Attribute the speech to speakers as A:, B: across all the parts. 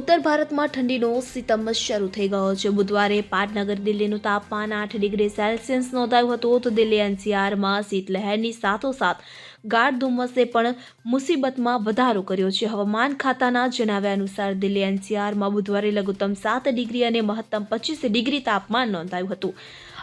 A: ઉત્તર ભારતમાં ઠંડીનો સિતમ શરૂ થઈ ગયો છે. બુધવારે પાટનગર દિલ્હીનું તાપમાન આઠ ડિગ્રી સેલ્સિયસ નોંધાયું હતું. તો દિલ્હી એનસીઆરમાં શીતલહેરની સાથોસાથ ગાઢ ધુમ્મસે પણ મુસીબતમાં વધારો કર્યો છે. હવામાન ખાતાના જણાવ્યા અનુસાર દિલ્હી એનસીઆરમાં બુધવારે લઘુત્તમ સાત ડિગ્રી અને મહત્તમ પચીસ ડિગ્રી તાપમાન નોંધાયું હતું.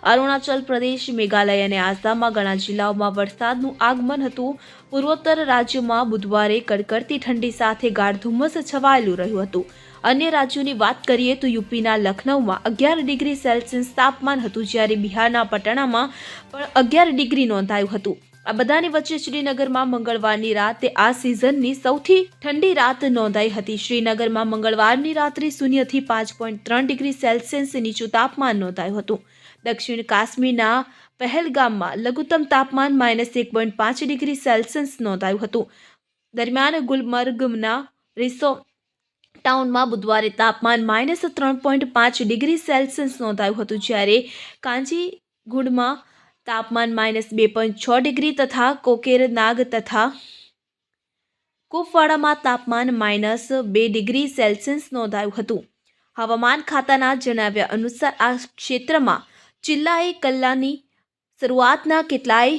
A: અરુણાચલ પ્રદેશ, મેઘાલય અને આસામમાં ઘણા જિલ્લાઓમાં વરસાદનું આગમન હતું. પૂર્વોત્તર રાજ્યમાં બુધવારે કડકડતી ઠંડી સાથે ગાઢ ધુમ્મસ છવાયેલું રહ્યું હતું. અન્ય રાજ્યોની વાત કરીએ તો યુપીના લખનૌમાં અગિયાર ડિગ્રી સેલ્સિયસ તાપમાન હતું, જ્યારે બિહારના પટણામાં પણ અગિયાર ડિગ્રી નોંધાયું હતું. આ બધાની વચ્ચે શ્રીનગરમાં મંગળવારની રાતે આ સિઝનની સૌથી ઠંડી રાત નોંધાઈ હતી. શ્રીનગરમાં મંગળવારની રાત્રે શૂન્યથી પાંચ પોઈન્ટ ત્રણ ડિગ્રી સેલ્સિયસ નીચું તાપમાન નોંધાયું હતું. દક્ષિણ કાશ્મીરના પહેલગામમાં લઘુત્તમ તાપમાન માઇનસ એક પોઈન્ટ પાંચ ડિગ્રી સેલ્સિયસ નોંધાયું હતું. દરમિયાન ગુલમર્ગના રિસો ટાઉનમાં બુધવારે તાપમાન માઇનસ ત્રણ પોઈન્ટ પાંચ ડિગ્રી સેલ્સિયસ નોંધાયું હતું. જ્યારે કાંચીગુડમાં તાપમાન માઇનસ બે પોઈન્ટ છ ડિગ્રી તથા કોકેરનાગ તથા કુપવાડામાં તાપમાન માઇનસ બે ડિગ્રી સેલ્સિયસ નોંધાયું હતું. હવામાન ખાતાના જણાવ્યા અનુસાર આ ક્ષેત્રમાં જિલ્લાએ કલ્લાની શરૂઆતના કેટલાય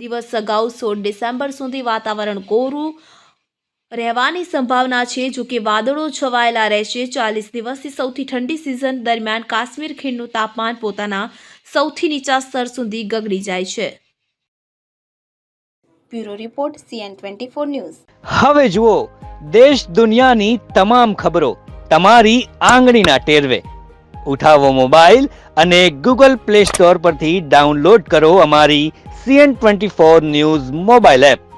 A: દિવસ અગાઉ સોળ ડિસેમ્બર સુધી વાતાવરણ કોરું રહેવાની સંભાવના છે જો કે વાદળો છવાયેલા રહેશે. ચાલીસ દિવસથી સૌથી ઠંડી સિઝન દરમિયાન કાશ્મીર ખીણનું તાપમાન પોતાના સૌથી નીચા સ્તર સુધી ગગડી જાય છે.
B: Bureau report C N twenty four news.
C: હવે જુઓ દેશ દુનિયાની તમામ ખબરો તમારી આંગળીના ટેરવે. ઉઠાવો મોબાઈલ અને ગૂગલ પ્લે સ્ટોર પરથી ડાઉનલોડ કરો અમારી C N twenty four news mobile app.